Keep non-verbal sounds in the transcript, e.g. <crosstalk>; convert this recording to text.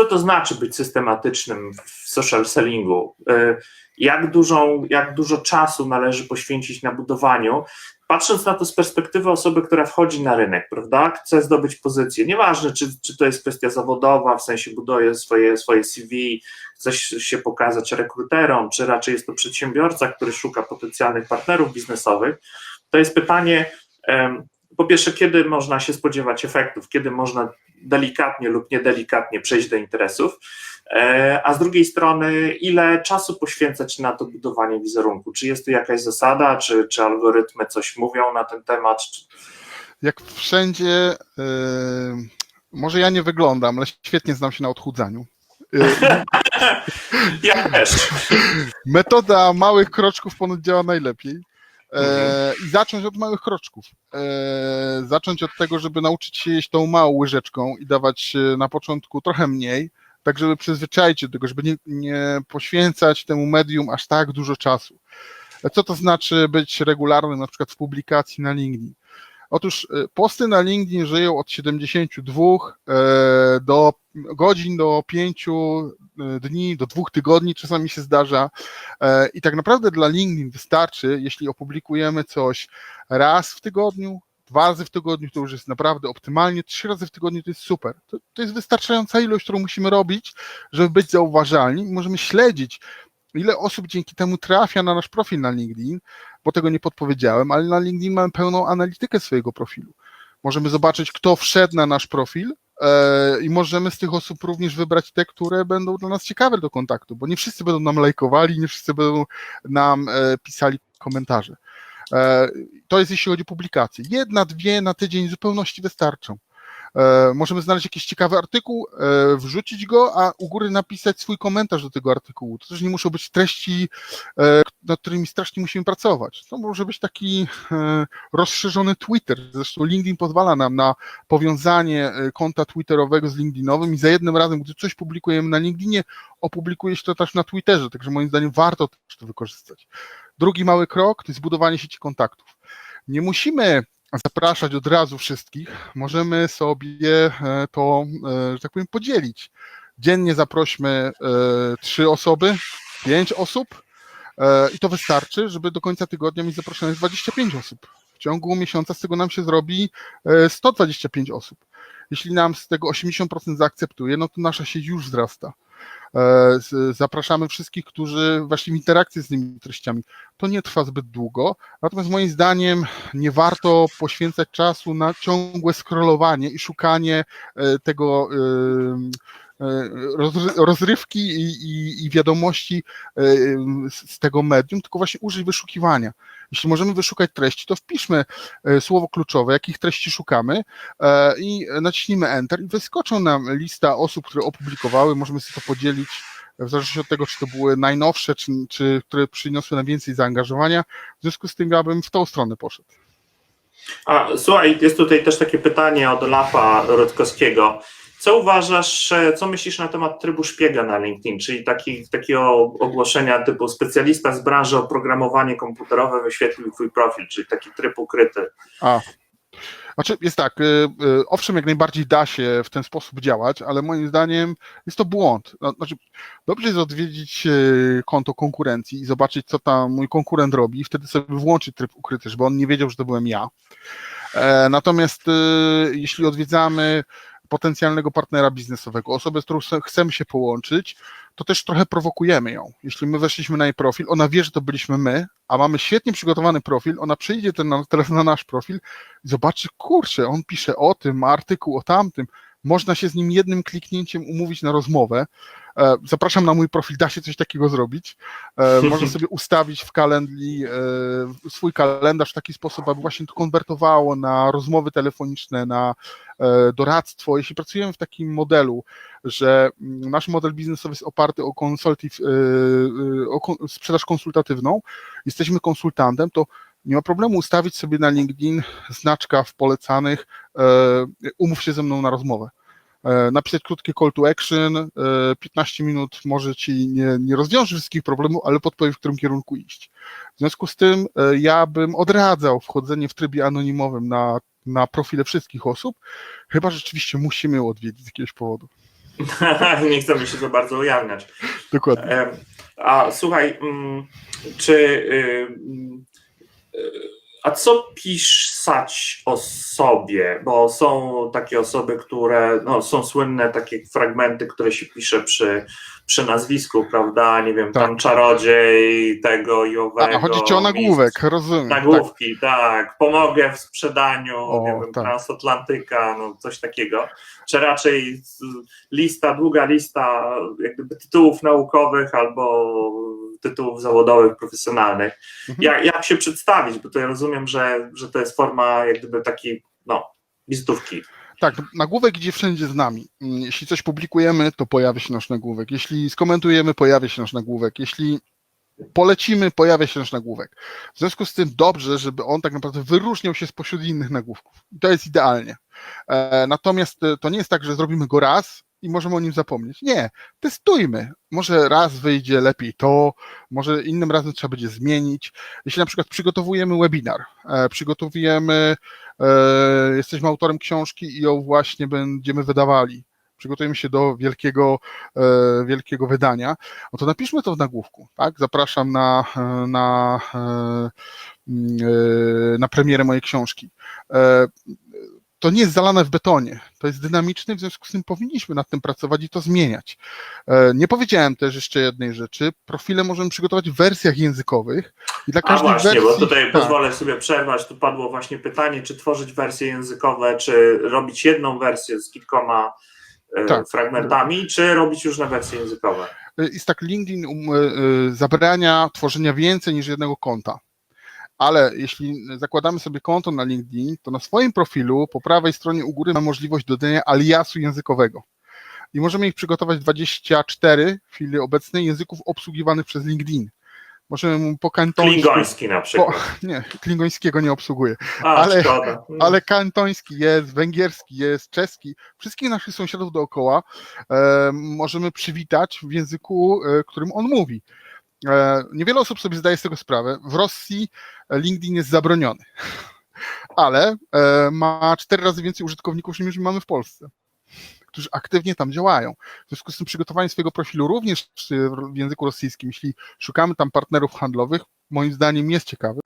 co to znaczy być systematycznym w social sellingu? E, jak, dużą, jak dużo czasu należy poświęcić na budowaniu? Patrząc na to z perspektywy osoby, która wchodzi na rynek, prawda, chce zdobyć pozycję, nieważne czy, czy to jest kwestia zawodowa, w sensie buduje swoje, swoje CV, chce się pokazać rekruterom, czy raczej jest to przedsiębiorca, który szuka potencjalnych partnerów biznesowych, to jest pytanie, po pierwsze, kiedy można się spodziewać efektów, kiedy można delikatnie lub niedelikatnie przejść do interesów, e, a z drugiej strony, ile czasu poświęcać na to budowanie wizerunku? Czy jest tu jakaś zasada, czy, czy algorytmy coś mówią na ten temat? Jak wszędzie, yy, może ja nie wyglądam, ale świetnie znam się na odchudzaniu. E, <laughs> ja też. Metoda małych kroczków ponoć działa najlepiej. E, I zacząć od małych kroczków. E, zacząć od tego, żeby nauczyć się jeść tą małą łyżeczką i dawać na początku trochę mniej, tak żeby przyzwyczaić się do tego, żeby nie, nie poświęcać temu medium aż tak dużo czasu. E, co to znaczy być regularnym na przykład w publikacji na LinkedIn? Otóż e, posty na LinkedIn żyją od 72 e, do godzin do 5 e, dni, do dwóch tygodni czasami się zdarza. I tak naprawdę dla LinkedIn wystarczy, jeśli opublikujemy coś raz w tygodniu, dwa razy w tygodniu to już jest naprawdę optymalnie, trzy razy w tygodniu to jest super. To, to jest wystarczająca ilość, którą musimy robić, żeby być zauważalni możemy śledzić ile osób dzięki temu trafia na nasz profil na LinkedIn, bo tego nie podpowiedziałem, ale na LinkedIn mamy pełną analitykę swojego profilu. Możemy zobaczyć, kto wszedł na nasz profil e, i możemy z tych osób również wybrać te, które będą dla nas ciekawe do kontaktu, bo nie wszyscy będą nam lajkowali, nie wszyscy będą nam e, pisali komentarze. E, to jest jeśli chodzi o publikacje. Jedna, dwie na tydzień w zupełności wystarczą. E, możemy znaleźć jakiś ciekawy artykuł, e, wrzucić go, a u góry napisać swój komentarz do tego artykułu. To też nie muszą być treści, e, nad którymi strasznie musimy pracować. To może być taki rozszerzony Twitter. Zresztą LinkedIn pozwala nam na powiązanie konta Twitterowego z LinkedInowym i za jednym razem, gdy coś publikujemy na LinkedInie, opublikuje się to też na Twitterze. Także moim zdaniem warto też to wykorzystać. Drugi mały krok to jest budowanie sieci kontaktów. Nie musimy zapraszać od razu wszystkich, możemy sobie e, to, e, że tak powiem, podzielić. Dziennie zaprośmy e, trzy osoby, pięć osób i to wystarczy, żeby do końca tygodnia mieć zaproszonych 25 osób. W ciągu miesiąca z tego nam się zrobi 125 osób. Jeśli nam z tego 80% zaakceptuje, no to nasza sieć już wzrasta. E, zapraszamy wszystkich, którzy właśnie w interakcji z tymi treściami. To nie trwa zbyt długo, natomiast moim zdaniem nie warto poświęcać czasu na ciągłe scrollowanie i szukanie e, tego e, rozrywki i, i, i, wiadomości z tego medium, tylko właśnie użyć wyszukiwania. Jeśli możemy wyszukać treści, to wpiszmy słowo kluczowe, jakich treści szukamy i naciśnijmy Enter i wyskoczą nam lista osób, które opublikowały, możemy sobie to podzielić w zależności od tego, czy to były najnowsze, czy, czy które przyniosły nam więcej zaangażowania. W związku z tym ja bym w tą stronę poszedł. A, słuchaj, jest tutaj też takie pytanie od Lafa Rodkowskiego. Co uważasz, co myślisz na temat trybu szpiega na LinkedIn, czyli taki, takiego ogłoszenia typu specjalista z branży oprogramowanie komputerowe wyświetlił twój profil, czyli taki tryb ukryty? A, znaczy jest tak, y, y, owszem, jak najbardziej da się w ten sposób działać, ale moim zdaniem jest to błąd. No, znaczy, dobrze jest odwiedzić konto konkurencji i zobaczyć, co tam mój konkurent robi i wtedy sobie włączyć tryb ukryty, żeby on nie wiedział, że to byłem ja. E, natomiast jeśli odwiedzamy potencjalnego partnera biznesowego, osobę, z którą chcemy się połączyć, to też trochę prowokujemy ją. Jeśli my weszliśmy na jej profil, ona wie, że to byliśmy my, a mamy świetnie przygotowany profil, ona przyjdzie ten, teraz na nasz profil i zobaczy, kurczę, on pisze o tym, ma artykuł o tamtym, można się z nim jednym kliknięciem umówić na rozmowę. E, zapraszam na mój profil, da się coś takiego zrobić. E, można <laughs> sobie ustawić w kalendli e, swój kalendarz w taki sposób, aby właśnie to konwertowało na rozmowy telefoniczne, na doradztwo. Jeśli pracujemy w takim modelu, że mm, nasz model biznesowy jest oparty o, o sprzedaż konsultatywną, jesteśmy konsultantem, to nie ma problemu ustawić sobie na LinkedIn znaczka w polecanych, umów się ze mną na rozmowę. E, napisać krótkie call to action, 15 e, minut może ci nie, nie rozwiąże wszystkich problemów, ale podpowie, w którym kierunku iść. W związku z tym e, ja bym odradzał wchodzenie w trybie anonimowym na, na profile wszystkich osób, chyba rzeczywiście musimy ją odwiedzić z jakiegoś powodu. <laughs> Nie chcemy się za bardzo ujawniać. Dokładnie. A słuchaj, mm, czy. A co pisać o sobie? Bo są takie osoby, które. No, są słynne takie fragmenty, które się pisze przy, przy nazwisku, prawda? Nie wiem, Tak. tam czarodziej tego i owego. A, chodzi ci o nagłówek, rozumiem. Tak. Nagłówki, tak. Pomogę w sprzedaniu, O, nie wiem, tak. transatlantyka, no coś takiego. Czy raczej lista, długa lista jak gdyby tytułów naukowych albo tytułów zawodowych, profesjonalnych. Mhm. Jak, jak się przedstawić? Bo to ja rozumiem, że, że to jest forma jak gdyby takiej, no, wizytówki. Tak, nagłówek idzie wszędzie z nami. Mm, Jeśli coś publikujemy, to pojawia się nasz nagłówek. Jeśli skomentujemy, pojawia się nasz nagłówek. Jeśli polecimy, pojawia się nasz nagłówek. W związku z tym dobrze, żeby on tak naprawdę wyróżniał się spośród innych nagłówków. I to jest idealnie. E, natomiast e, to nie jest tak, że zrobimy go raz i możemy o nim zapomnieć. Nie, testujmy. Może raz wyjdzie lepiej to, może innym razem trzeba będzie zmienić. Jeśli na przykład przygotowujemy webinar, e, przygotowujemy E, jesteśmy autorem książki i ją właśnie będziemy wydawali. Przygotujemy się do wielkiego, e, wielkiego wydania. No to napiszmy to w nagłówku, tak? Zapraszam na, na, mm, na premierę mojej książki. E, To nie jest zalane w betonie, to jest dynamiczne, w związku z tym powinniśmy nad tym pracować i to zmieniać. E, Nie powiedziałem też jeszcze jednej rzeczy. Profile możemy przygotować w wersjach językowych i dla A każdej właśnie, wersji. bo tutaj tak. pozwolę sobie przerwać. Tu padło właśnie pytanie, czy tworzyć wersje językowe, czy robić jedną wersję z kilkoma e, Tak. fragmentami, czy robić różne wersje językowe. jest tak, LinkedIn um, zabrania tworzenia więcej niż jednego konta. Ale jeśli zakładamy sobie konto na LinkedIn, to na swoim profilu po prawej stronie u góry ma możliwość dodania aliasu językowego. I możemy ich przygotować 24 w chwili obecnej języków obsługiwanych przez LinkedIn. Możemy mu po kantońsku. Klingoński na przykład. <laughs> Nie, klingońskiego nie obsługuje. A, ale- szkoda. Ale kantoński jest, węgierski jest, czeski. Wszystkich naszych sąsiadów dookoła e, możemy przywitać w języku, e, którym on mówi. E, niewiele osób sobie zdaje z tego sprawę. W Rosji LinkedIn jest zabroniony, <laughs> ale e, ma cztery razy więcej użytkowników niż mamy w Polsce, którzy aktywnie tam działają. W związku z tym przygotowanie swojego profilu również w języku rosyjskim, jeśli szukamy tam partnerów handlowych, moim zdaniem jest ciekawe.